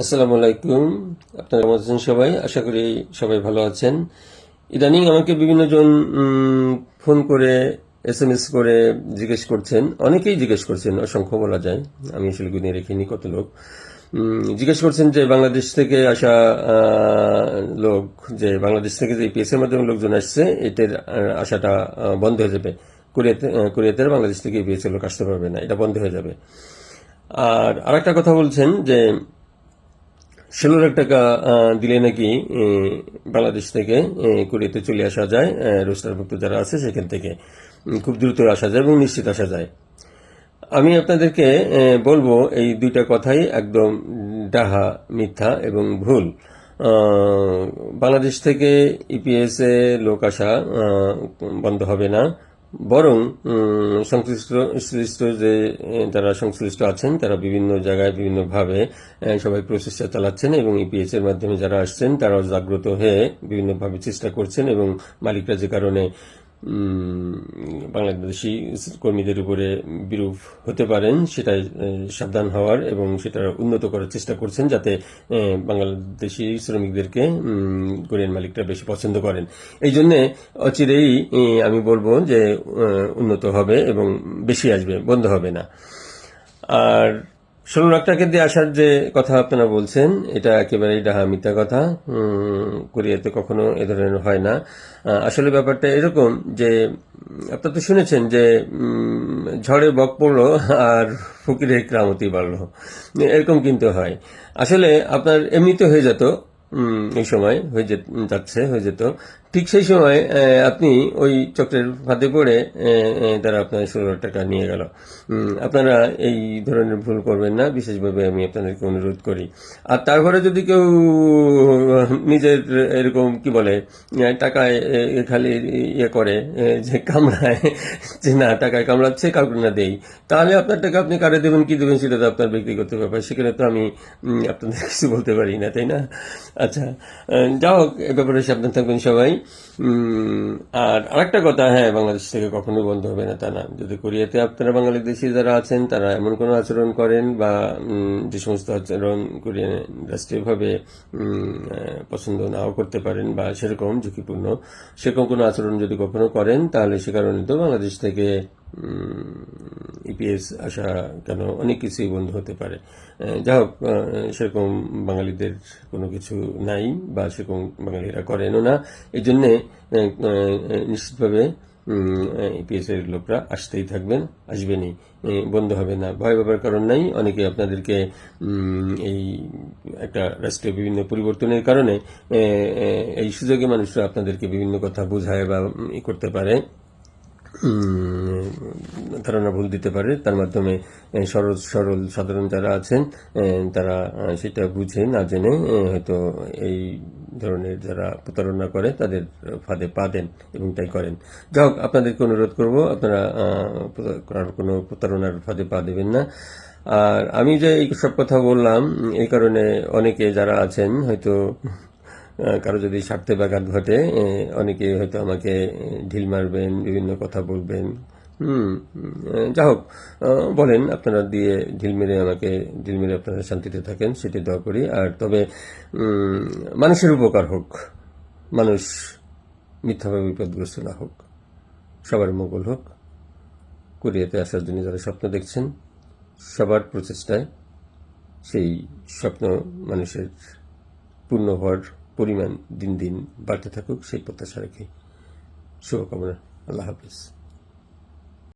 আসসালামু আলাইকুম। আপনারা কেমন আছেন সবাই? আশা করি সবাই ভালো আছেন। ইদানিং আমাকে বিভিন্ন জন ফোন করে এস এম এস করে জিজ্ঞেস করছেন। অনেকেই জিজ্ঞেস করছেন, অসংখ্য বলা যায়। আমি আসলে গুনে রেখিনি কত লোক। জিজ্ঞেস করছেন যে বাংলাদেশ থেকে আসা লোক, যে বাংলাদেশ থেকে যে পিএস এর মাধ্যমে লোকজন আসছে এটার আশাটা বন্ধ হয়ে যাবে। কোরিয়াতে কোরিয়াতে বাংলাদেশ থেকে পিএস এর লোক আসতে পারবে না, এটা বন্ধ হয়ে যাবে। আর আরেকটা কথা বলছেন যে ষোলো লাখ টাকা দিলে নাকি বাংলাদেশ থেকে কোরিয়াতে চলে আসা যায় রোস্টারভুক্ত যারা আছে সেখান থেকে। খুব দ্রুত আসা যায় এবং নিশ্চিত আসা যায়। আমি আপনাদেরকে বলব এই দুইটা কথাই একদম ডাহা, মিথ্যা এবং ভুল। বাংলাদেশ থেকে ইপিএস এ লোক আসা বন্ধ হবে না। বরং সংশ্লিষ্ট যে তারা সংশ্লিষ্ট আছেন, তারা বিভিন্ন জায়গায় বিভিন্নভাবে সবাই প্রচেষ্টা চালাচ্ছেন এবং ইপিএস এর মাধ্যমে যারা আসছেন, তারাও জাগ্রত হয়ে বিভিন্নভাবে চেষ্টা করছেন এবং মালিকরা যে কারণে বাংলাদেশি কর্মীদের উপরে বিরূপ হতে পারেন, সেটাই সাবধান হওয়ার এবং সেটা উন্নত করার চেষ্টা করছেন যাতে বাংলাদেশি শ্রমিকদেরকে কোরিয়ান মালিকরা বেশি পছন্দ করেন। এই জন্যে অচিরেই আমি বলব যে উন্নত হবে এবং বেশি আসবে, বন্ধ হবে না। আর ষোলো লাখ টাকা দিয়ে আসার যে কথা আপনারা বলছেন, এটা একেবারেই ডাহা মিথ্যা কথা। কোরিয়াতে কখনো এ ধরনের হয় না। আসলে ব্যাপারটা এরকম যে, আপনার তো শুনেছেন যে ঝড়ে বক পড়ল আর ফকিরে ক্রামতি বাড়লো। এরকম কিন্তু হয়। আসলে আপনার এমনিতে হয়ে যেত এই সময় হয়ে যাচ্ছে, হয়ে যেত। ঠিক সেই সময় আপনি ওই চক্রের ফাঁদে পড়ে তারা আপনার ষোলো টাকা নিয়ে গেল। আপনারা এই ধরনের ভুল করবেন না, বিশেষভাবে আমি আপনাদেরকে অনুরোধ করি। আর তারপরে যদি কেউ, নিজের এরকম কি বলে টাকায় খালি ইয়ে করে যে কামড়ায়, যে না, টাকায় কামড়াচ্ছে, কাউকে না দেই, তাহলে আপনার টাকা আপনি কারে দেবেন, কি দেবেন, সেটা তো আপনার ব্যক্তিগত ব্যাপার। সেখানে তো আমি আপনাদের কিছু বলতে পারি না, তাই না? আচ্ছা যা হোক, এ ব্যাপারে সাবধান থাকবেন সবাই। আর আরেকটা কথা হ্যাঁ বাংলাদেশ থেকে কখনো বন্ধ হবে না তা না। যদি কোরিয়াতে আপনারা বাংলাদেশি যারা আছেন, তারা এমন কোনো আচরণ করেন বা যে সমস্ত আচরণ কোরিয়ান রাষ্ট্রীয়ভাবে পছন্দ নাও করতে পারেন বা সেরকম ঝুঁকিপূর্ণ, সেরকম কোনো আচরণ যদি কখনো করেন, তাহলে সে কারণে তো বাংলাদেশ থেকে ইপিএস আসা কেন? অনেক কিছুই বন্ধ হতে পারে। যা হোক সেরকম বাঙালিদের কোনো কিছু নাই বা সেরকম বাঙালিরা করেনও না। এই জন্যে নিশ্চিতভাবে ইপিএস এর লোকরা আসতেই থাকবেন, আসবেনই। বন্ধ হবে না। ভয় পাবার কারণ নাই। অনেকে আপনাদেরকে এই একটা রাষ্ট্রীয় বিভিন্ন পরিবর্তনের কারণে এই সুযোগে মানুষরা আপনাদেরকে বিভিন্ন কথা বোঝায় বা করতে পারে। ধারণা ভুল দিতে পারে। তার মাধ্যমে সরল সরল সাধারণ যারা আছেন তারা সেটা বুঝে না জেনে হয়তো এই ধরনের যারা প্রতারণা করে, তাদের ফাঁদে পা দেন এবং তাই করেন। যাই হোক, আপনাদেরকে অনুরোধ করব, আপনারা কোনো প্রতারণার ফাঁদে পা দেবেন না। আর আমি যে এই সব কথা বললাম, এই কারণে অনেকে যারা আছেন, হয়তো কারও যদি স্বার্থে ব্যাঘাত ঘটে অনেকে হয়তো আমাকে ঢিল মারবেন, বিভিন্ন কথা বলবেন। হুম যা হোক বলেন, আপনারা দিয়ে ঢিল মেরে আমাকে, ঢিল মেরে আপনারা শান্তিতে থাকেন, সেটি দোয়া করি। আর তবে মানুষের উপকার হোক, মানুষ মিথ্যাভাবে বিপদগ্রস্ত না হোক, সবার মঙ্গল হোক। কোরিয়াতে আসার জন্য যারা স্বপ্ন দেখছেন, সবার প্রচেষ্টায় সেই স্বপ্ন মানুষের পূর্ণ হওয়ার পরিমাণ দিন দিন বাড়তে থাকুক সেই প্রত্যাশা রেখে শুভকামনা। আল্লাহ হাফিজ।